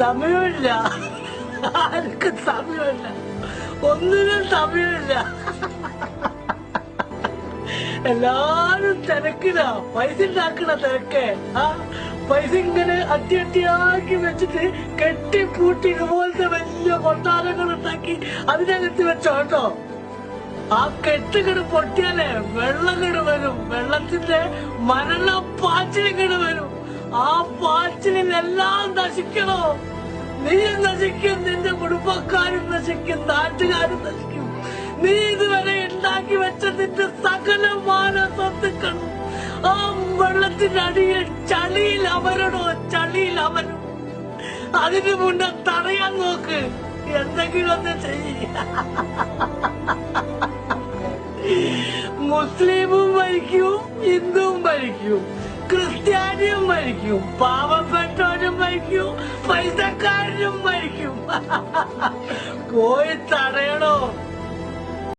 സമയമില്ല. ആർക്കും സമയമില്ല. ഒന്നിനും സമയമില്ല. എല്ലാരും തിരക്കിടാ പൈസ ഉണ്ടാക്കണ തിരക്ക്. ആ പൈസ ഇങ്ങനെ അട്ടി അട്ടിയാക്കി വെച്ചിട്ട് കെട്ടിപ്പൂട്ടി ഇതുപോലത്തെ വലിയ കൊട്ടാരങ്ങൾ ഉണ്ടാക്കി അതിനകത്ത് വെച്ചോ കേട്ടോ. ആ കെട്ടുകട് പൊട്ടിയാലേ വെള്ളങ്ങട് വരും. വെള്ളത്തിന്റെ മരണ പാച്ചിലിങ്ങട് വരും. ആ പാച്ചിലിനെല്ലാം നശിക്കണോ. നീ നശിക്കും നിന്റെ കുടുംബക്കാരും നശിക്കും നാട്ടുകാരും നശിക്കും. നീ ഇതുവരെ ഉണ്ടാക്കി വെച്ച നിന്റെ സകലമാന സ്വത്തുക്കളും ആ വെള്ളത്തിന്റെ അടിയിൽ ചളിയിൽ അവരണോ ചളിയിൽ അവരും അതിനു മുന്നേ തടയാൻ നോക്ക് എന്തെങ്കിലും ഒന്ന് ചെയ്യ. മുസ്ലിമും മരിക്കും ഹിന്ദുവും മരിക്കും ക്രിസ്ത്യാനിയും മരിക്കും പാവപ്പെട്ടവരും മരിക്കും മരിക്കും പോയി തടയണോ